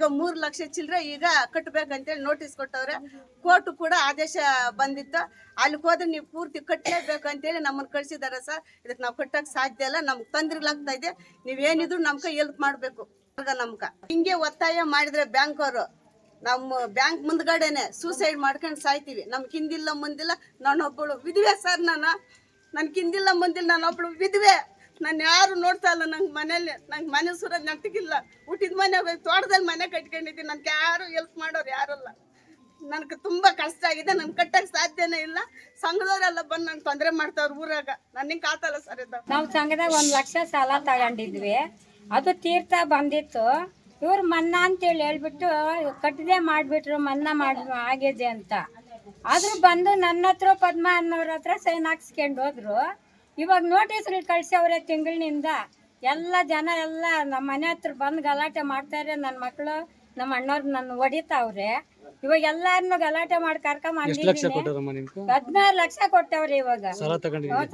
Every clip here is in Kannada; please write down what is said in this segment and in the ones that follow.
ಈಗ ಮೂರು ಲಕ್ಷ ಚಿಲ್ಲರೆ ಈಗ ಕಟ್ಟಬೇಕಂತೇಳಿ ನೋಟಿಸ್ ಕೊಟ್ಟವ್ರೆ. ಕೋರ್ಟ್ ಕೂಡ ಆದೇಶ ಬಂದಿತ್ತು. ಅಲ್ಲಿಗೆ ಹೋದ್ರೆ ನೀವು ಪೂರ್ತಿ ಕಟ್ಟಲೇಬೇಕು ಅಂತೇಳಿ ನಮ್ಮನ್ನು ಕಳ್ಸಿದಾರೆ ಸರ್. ಇದಕ್ಕೆ ನಾವು ಕಟ್ಟಕ್ಕೆ ಸಾಧ್ಯ ಇಲ್ಲ. ನಮ್ಗೆ ತೊಂದ್ರೆಗಳಾಗ್ತಾ ಇದೆ. ನೀವೇನಿದ್ರು ನಮ್ಗೆ ಹೆಲ್ಪ್ ಮಾಡಬೇಕು. ನಮ್ಗೆ. ಹಿಂಗೆ ಒತ್ತಾಯ ಮಾಡಿದ್ರೆ ಬ್ಯಾಂಕ್ ಅವರು ನಮ್ಮ ಬ್ಯಾಂಕ್ ಮುಂದ್ಗಡೆನೆ ಸೂಸೈಡ್ ಮಾಡ್ಕೊಂಡು ಸಾಯ್ತೀವಿ. ನಮ್ಗೆ ಹಿಂದಿಲ್ಲ ಮುಂದಿಲ್ಲ. ನಾನೊಬ್ಬಳು ವಿಧವೆ ಸರ್ ನಾನು. ನನ್ಗೆ ಹಿಂದಿಲ್ಲ ಮುಂದಿಲ್ಲ. ನಾನೊಬ್ಬಳು ವಿಧವೆ. ನಾನು ಯಾರು ನೋಡ್ತಾ ಇಲ್ಲ, ನಂಗೆ ಮನೇಲಿ, ನಂಗೆ ಮನೆ ಸುರ ನಟಿಗಿಲ್ಲ ಹುಟ್ಟಿದ ಮನೆ ತೋಟದಲ್ಲಿ ಮನೆ ಕಟ್ಕೊಂಡಿದ್ದೀನಿ, ನನಗೆ ಯಾರು ಹೆಲ್ಪ್ ಮಾಡೋರು ಯಾರಲ್ಲ. ನನಗೆ ತುಂಬ ಕಷ್ಟ ಆಗಿದೆ, ನನ್ಗೆ ಕಟ್ಟಕ್ಕೆ ಸಾಧ್ಯನೇ ಇಲ್ಲ. ಸಂಘದವರೆಲ್ಲ ಬಂದು ನಂಗೆ ತೊಂದರೆ ಮಾಡ್ತಾವ್ರು ಊರಾಗ. ನನಗೆ ಕಾತಲ್ಲ ಸರ್ ಇದು. ನಾವು ಸಂಘದಾಗ ಒಂದು ಲಕ್ಷ ಸಾಲ ತಗೊಂಡಿದ್ವಿ. ಅದು ತೀರ್ಥ ಬಂದಿತ್ತು. ಇವ್ರು ಮನ್ನಾ ಅಂತೇಳಿ ಹೇಳ್ಬಿಟ್ಟು, ಕಟ್ಟದೆ ಮಾಡಿಬಿಟ್ರು, ಮನ್ನಾ ಮಾಡಿ, ಆಗಿದೆ ಅಂತ. ಆದರೂ ಬಂದು ನನ್ನ ಹತ್ರ ಪದ್ಮ ಅನ್ನೋರ ಹತ್ರ ಸೈನ್ ಹಾಕ್ಸ್ಕೊಂಡು ಹೋದ್ರು. ಇವಾಗ ನೋಟಿಸ್ಗಳು ಕಳ್ಸವ್ರೆ ತಿಂಗಳಿನಿಂದ. ಎಲ್ಲ ಜನ ಎಲ್ಲ ನಮ್ಮ ಮನೆ ಹತ್ರ ಬಂದು ಗಲಾಟೆ ಮಾಡ್ತಾರೆ ನನ್ನ ಮಕ್ಕಳು ನಮ್ಮ ಅಣ್ಣವ್ರು ನನ್ನ ಹೊಡಿತಾವ್ರೆ ಇವಾಗ ಎಲ್ಲಾರನ್ನು ಗಲಾಟೆ ಮಾಡಿ ಕರ್ಕೊಂಬಂದಿದ್ದೀನಿ ಹದಿನಾರು ಲಕ್ಷ ಕೊಟ್ಟವ್ರಿ ಇವಾಗ.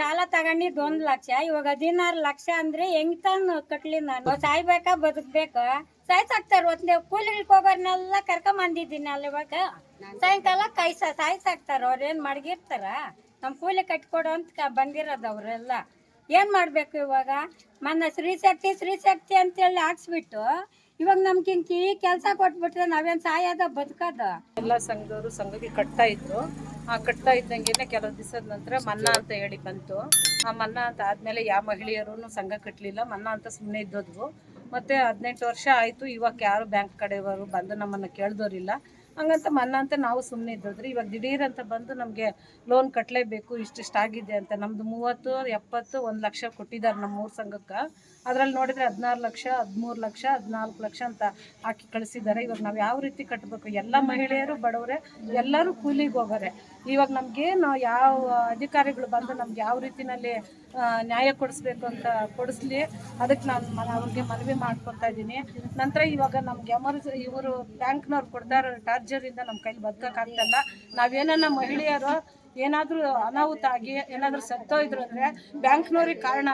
ಸಾಲ ತಗೊಂಡಿದ್ದು ಒಂದ್ ಲಕ್ಷ. ಇವಾಗ ಹದಿನಾರು ಲಕ್ಷ ಅಂದ್ರೆ ಹೆಂಗ್ ತಾನು ಕಟ್ಲಿ ನಾನು? ಸಾಯ್ಬೇಕಾ ಬದುಕ್ಬೇಕಾ? ಸಾಯ್ಸಾಕ್ತಾರ ಒಂದೇ ಕೂಲಿಗಳಿಗೆ ಹೋಗೋರ್ನೆಲ್ಲ ಕರ್ಕೊಂಬಂದಿದ್ದೀನಿ ಅಲ್ಲಿ ಇವಾಗ. ಸಾಯಂಕಾಲ ಕೈಸ ಸಾಯ್ಸಾಕ್ತಾರ ಅವ್ರೇನ್ ಮಡಗಿರ್ತಾರ? ನಮ್ ಕೂಲಿ ಕಟ್ಕೊಡು ಅಂತ ಕ- ಬಂದಿರೋದು ಅವರೆಲ್ಲ. ಏನು ಮಾಡಬೇಕು ಇವಾಗ? ಮೊನ್ನೆ ಶ್ರೀಶಕ್ತಿ ಶ್ರೀಶಕ್ತಿ ಅಂತೇಳಿ ಹಾಕ್ಸ್ಬಿಟ್ಟು ಇವಾಗ ನಮ್ಗೆ ಹಿಂಗೆ ಈ ಕೆಲಸ ಕೊಟ್ಬಿಟ್ರೆ ನಾವೇನು ಸಾಯೋದ, ಬದುಕದ? ಎಲ್ಲ ಸಂಘದವರು ಸಂಘಕ್ಕೆ ಕಟ್ತಾ ಇದ್ರು. ಆ ಕಟ್ತಾ ಇದ್ದಂಗೆ ಕೆಲವು ದಿವಸದ ನಂತರ ಮನ್ನಾ ಅಂತ ಹೇಳಿ ಬಂತು. ಆ ಮನ್ನಾ ಅಂತ ಆದಮೇಲೆ ಯಾವ ಮಹಿಳೆಯರು ಸಂಘ ಕಟ್ಟಲಿಲ್ಲ ಮನ್ನಾ ಅಂತ ಸುಮ್ಮನೆ ಇದ್ದೋದ್ವು. ಮತ್ತೆ ಹದಿನೆಂಟು ವರ್ಷ ಆಯಿತು. ಇವಾಗ ಯಾರು ಬ್ಯಾಂಕ್ ಕಡೆಯವರು ಬಂದು ನಮ್ಮನ್ನು ಕೇಳ್ದೋರಿಲ್ಲ. ಹಂಗಂತ ಮನ್ನಾ ಅಂತ ನಾವು ಸುಮ್ಮನೆ ಇದ್ದೋದ್ರಿ. ಇವಾಗ ದಿಢೀರ್ ಅಂತ ಬಂದು ನಮಗೆ ಲೋನ್ ಕಟ್ಟಲೇಬೇಕು ಇಷ್ಟಿಷ್ಟು ಆಗಿದೆ ಅಂತ. ನಮ್ಮದು ಮೂವತ್ತು, ಎಪ್ಪತ್ತು, ಒಂದು ಲಕ್ಷ ಕೊಟ್ಟಿದ್ದಾರೆ ನಮ್ಮ ಮೂರು ಸಂಘಕ್ಕೆ. ಅದರಲ್ಲಿ ನೋಡಿದ್ರೆ ಹದಿನಾರು ಲಕ್ಷ, ಹದಿಮೂರು ಲಕ್ಷ, ಹದಿನಾಲ್ಕು ಲಕ್ಷ ಅಂತ ಹಾಕಿ ಕಳಿಸಿದ್ದಾರೆ. ಇವಾಗ ನಾವು ಯಾವ ರೀತಿ ಕಟ್ಟಬೇಕು ಎಲ್ಲ ಮಹಿಳೆಯರು, ಬಡವರೇ, ಎಲ್ಲರೂ ಕೂಲಿಗೆ ಹೋಗೋರೆ ಇವಾಗ ನಮಗೆ ನಾವು ಯಾವ ಅಧಿಕಾರಿಗಳು ಬಂದು ನಮ್ಗೆ ಯಾವ ರೀತಿನಲ್ಲಿ ನ್ಯಾಯ ಕೊಡಿಸ್ಬೇಕು ಅಂತ ಕೊಡಿಸ್ಲಿ ಅದಕ್ಕೆ ನಾನು ಮ- ಅವ್ರಿಗೆ ಮನವಿ ಮಾಡ್ಕೊತಾ ಇದ್ದೀನಿ. ನಂತರ ಇವಾಗ ನಮ್ಗೆ ಎಮರ್ಜ್, ಇವರು ಬ್ಯಾಂಕ್ನವ್ರು ಟಾರ್ಜರ್ ಟಾರ್ಜರಿಂದ ನಮ್ಮ ಕೈಲಿ ಬದುಕೋಕ್ಕಾಗ್ತಲ್ಲ. ನಾವೇನನ್ನ ಮಹಿಳೆಯರು ಏನಾದರೂ ಅನಾಹುತ ಆಗಿ ಏನಾದರೂ ಸತ್ತೋಯಿದ್ರು ಅಂದರೆ ಬ್ಯಾಂಕ್ನವ್ರಿಗೆ ಕಾರಣ